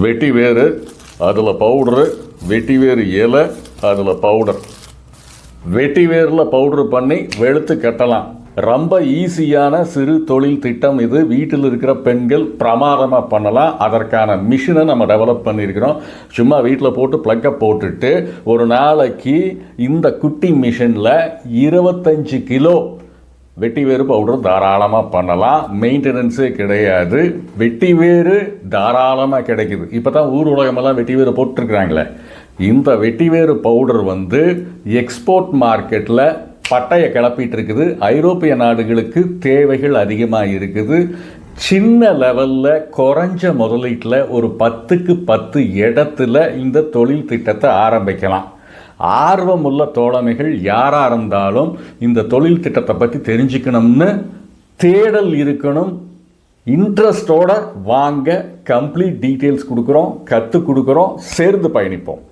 வெட்டி வேறு அதில் பவுடரு வெட்டி வேறு இலை அதில் பவுடர் வெட்டி வேரில் பவுடர் பண்ணி வெளுத்து கட்டலாம். ரொம்ப ஈஸியான சிறு தொழில் திட்டம் இது. வீட்டில் இருக்கிற பெண்கள் பிரமாதமாக பண்ணலாம். அதற்கான மிஷினை நம்ம டெவலப் பண்ணியிருக்கிறோம். சும்மா வீட்டில் போட்டு ப்ளக்கை போட்டுட்டு ஒரு நாளைக்கு இந்த குட்டி மிஷினில் இருபத்தஞ்சு கிலோ வெட்டி வேறு பவுடர் தாராளமாக பண்ணலாம். மெயின்டெனன்ஸே கிடையாது. வெட்டி வேறு தாராளமாக கிடைக்குது. இப்போ தான் ஊர் உலகமெல்லாம் வெட்டி வேறு போட்டிருக்கிறாங்களே. இந்த வெட்டி வேறு பவுடர் வந்து எக்ஸ்போர்ட் மார்க்கெட்டில் பட்டையை கிளப்பிட்டு இருக்குது. ஐரோப்பிய நாடுகளுக்கு தேவைகள் அதிகமாக இருக்குது. சின்ன லெவலில் குறைஞ்ச முதலீட்டில் ஒரு பத்துக்கு பத்து இடத்துல இந்த தொழில் திட்டத்தை ஆரம்பிக்கலாம். ஆர்வமுள்ள தோழமைகள் யாராக இருந்தாலும் இந்த தொழில் திட்டத்தை பற்றி தெரிஞ்சுக்கணும்னு தேடல் இருக்கணும். இன்ட்ரெஸ்டோட வாங்க கம்ப்ளீட் டீட்டெயில்ஸ் கொடுக்குறோம் கற்றுக் கொடுக்குறோம் சேர்ந்து பயணிப்போம்.